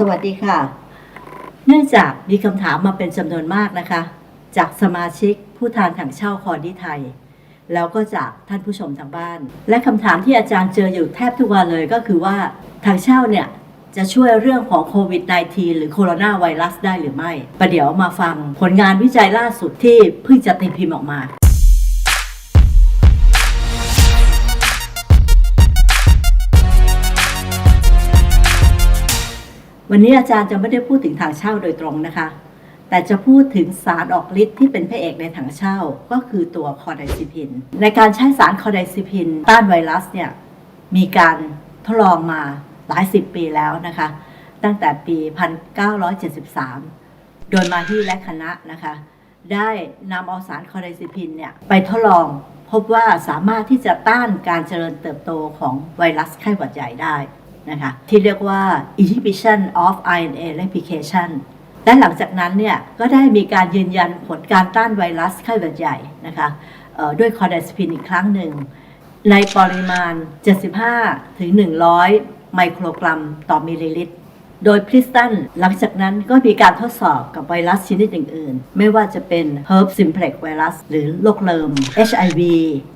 สวัสดีค่ะ เนื่องจากมีคำถามมาเป็นจำนวนมากนะคะ จากสมาชิกผู้ทานถังเช่าคอร์ดีไทย แล้วก็จากท่านผู้ชมทางบ้าน และคำถามที่อาจารย์เจออยู่แทบทุกวันเลยก็คือว่าถังเช่าเนี่ยจะช่วยเรื่องของโควิด -19 หรือโคโรนาไวรัสได้หรือไม่ ประเดี๋ยวมาฟังผลงานวิจัยล่าสุดที่เพิ่งจะตีพิมพ์ออกมา วันนี้อาจารย์จะไม่ได้พูดถึงถังเช่าโดยตรงนะคะ แต่จะพูดถึงสารออกฤทธิ์ที่เป็นพระเอกในถังเช่าก็คือตัวคอไดซิพิน ในการใช้สารคอไดซิพิน ต้านไวรัสเนี่ยมีการทดลองมาหลายสิบปีแล้วนะคะ ตั้งแต่ปี 1973 โดยมาที่และคณะนะคะ ได้นำเอาสารคอไดซิพินเนี่ยไปทดลองพบว่าสามารถที่จะต้านการเจริญเติบโตของไวรัสไข้หวัดใหญ่ได้ นะคะที่เรียกว่า inhibition of RNA replication และหลังจากนั้นเนี่ยก็ได้มีการยืนยันผลการต้านไวรัสไข้หวัดใหญ่นะคะด้วยคอเดซิพินอีกครั้งหนึ่ง ในปริมาณ 75ถึง100 ไมโครกรัมต่อมิลลิลิตร โดยพริสตันหลังจากนั้นก็มีการทดสอบกับไวรัสชนิดอื่นๆ ไม่ว่าจะเป็นเ Herb simplex ไวรัสหรือโรคเริม HIV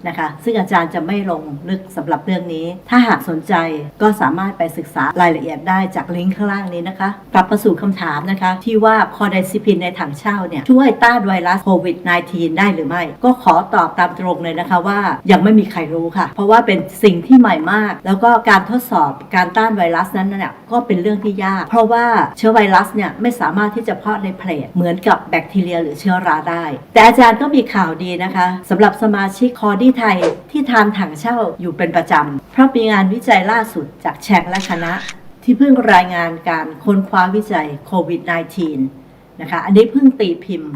นะคะ ซึ่งอาจารย์จะไม่ลงลึกสำหรับเรื่องนี้ ถ้าหากสนใจก็สามารถไปศึกษารายละเอียดได้จากลิงก์ข้างล่างนี้นะคะ กลับมาสู่คำถามนะคะ ที่ว่าคอไดซิพินในถังเช่าเนี่ย ช่วยต้านไวรัสโควิด -19 ได้หรือไม่ ก็ขอตอบตามตรงเลยนะคะว่ายังไม่มีใครรู้ค่ะ เพราะว่าเป็นสิ่งที่ใหม่มาก แล้วก็การทดสอบการต้านไวรัสนั้นเนี่ยก็เป็นเรื่องที่ยากเพราะว่าเชื้อไวรัสเนี่ยไม่สามารถที่จะเพาะในเพลทเหมือนกับแบคทีเรียหรือเชื้อราได้ แต่อาจารย์ก็มีข่าวดีนะคะสำหรับสมาชิกคอร์ดี้ไทยที่ทานถังเช่าอยู่เป็นประจำเพราะมีงานวิจัยล่าสุดจากแชงและคณะ ที่เพิ่งรายงานการค้นคว้าวิจัยโควิด -19 นะคะอันนี้เพิ่งตีพิมพ์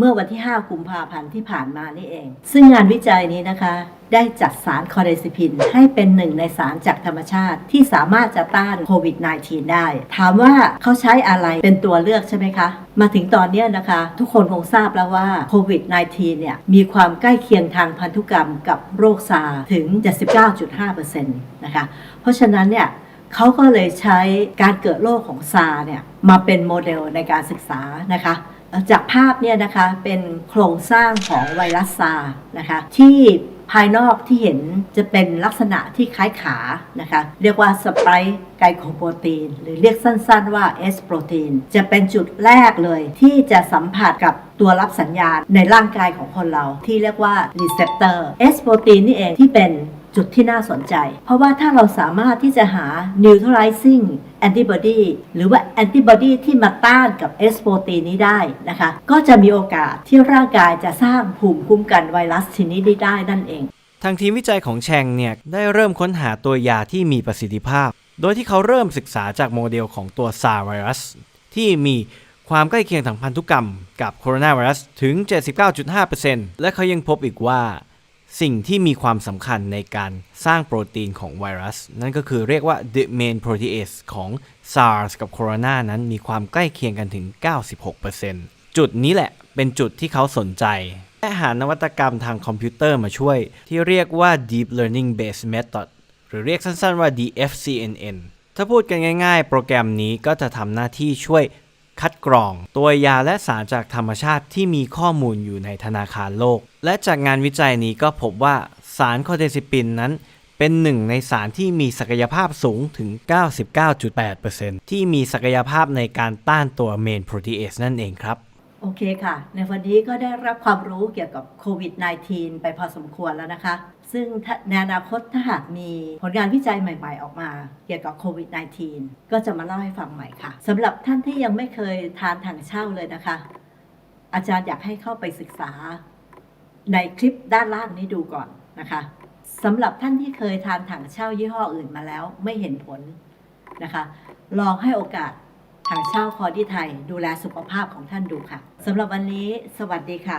เมื่อวันที่ 5 กุมภาพันธ์ที่ผ่านมานี่เอง ซึ่งงานวิจัยนี้นะคะ ได้จัดสารคอเดซิพิน ให้เป็นหนึ่งในสารจากธรรมชาติ ที่สามารถจะต้านโควิด -19 ได้ ถามว่าเขาใช้อะไรเป็นตัวเลือกใช่ไหมคะ มาถึงตอนนี้นะคะ ทุกคนคงทราบแล้วว่าโควิด -19 เนี่ยมีความใกล้เคียงทางพันธุกรรมกับโรคซาร์ถึง 79.5%นะคะ เพราะฉะนั้นเนี่ยเขาก็เลยใช้การเกิดโรคของซาร์เนี่ยมาเป็นโมเดลในการศึกษานะคะ จากภาพเนี่ยนะคะเป็นโครงสร้างของไวรัสซาร์นะคะที่ภายนอกที่เห็นจะเป็นลักษณะที่คล้ายขานะคะ เรียกว่าสไปร์ไกโคโปรตีน หรือเรียกสั้นๆว่า S โปรตีนจะเป็นจุดแรกเลย ที่จะสัมผัสกับตัวรับสัญญาณในร่างกายของคนเราที่เรียกว่า receptor S โปรตีนนี่เองที่เป็น จุดที่น่าสนใจ เพราะว่าถ้าเราสามารถที่จะหา neutralizing antibody หรือว่า antibody ที่มาต้านกับ S โปรตีนนี้ได้นะคะ ก็จะมีโอกาสที่ร่างกายจะสร้างภูมิคุ้มกันไวรัสชนิดนี้ได้นั่นเอง ทางทีมวิจัยของแชงเนี่ยได้เริ่มค้นหาตัวยาที่มีประสิทธิภาพ โดยที่เขาเริ่มศึกษาจากโมเดลของตัวซาร์ไวรัสที่มีความใกล้เคียงทางพันธุกรรมกับโคโรนาไวรัสถึง 79.5%และเขายังพบอีกว่า สิ่งที่มีความสำคัญในการสร้างโปรตีนของไวรัส นั่นก็คือเรียกว่า the main protease ของ SARS กับโคโรนานั้นมีความใกล้เคียงกันถึง 96%จุดนี้แหละเป็นจุดที่เขาสนใจ และหานวัตกรรมทางคอมพิวเตอร์มาช่วย ที่เรียกว่า deep learning based method หรือเรียกสั้นๆว่า DFCNN ถ้าพูดกันง่ายๆ โปรแกรมนี้ก็จะทำหน้าที่ช่วย คัดกรอง ตัวยาและสารจากธรรมชาติที่มีข้อมูลอยู่ในธนาคารโลก และจากงานวิจัยนี้ก็พบว่าสารคอเดซิปินนั้นเป็นหนึ่งในสารที่มีศักยภาพสูงถึง 99.8%ที่มีศักยภาพในการต้านตัวเมนโปรตีเอสนั่นเองครับ โอเคค่ะ ในวันนี้ก็ได้รับความรู้เกี่ยวกับโควิด -19 ไปพอสมควรแล้วนะคะ ซึ่งในอนาคตถ้าหากมีผลงานวิจัยใหม่ๆ ออกมา เกี่ยวกับโควิด -19 ก็จะมาเล่าให้ฟังใหม่ค่ะสำหรับท่านที่ยังไม่เคยทานถังเช่าเลยนะคะ อาจารย์อยากให้เข้าไปศึกษา ในคลิปด้านล่างนี้ดูก่อนนะคะสำหรับท่านที่เคยทานถังเช่ายี่ห้ออื่นมาแล้วไม่เห็นผลนะคะ ลองให้โอกาส ถังเช่าคอร์ดี้ไทย ดูแลสุขภาพของท่านดูค่ะสำหรับวันนี้ สวัสดีค่ะ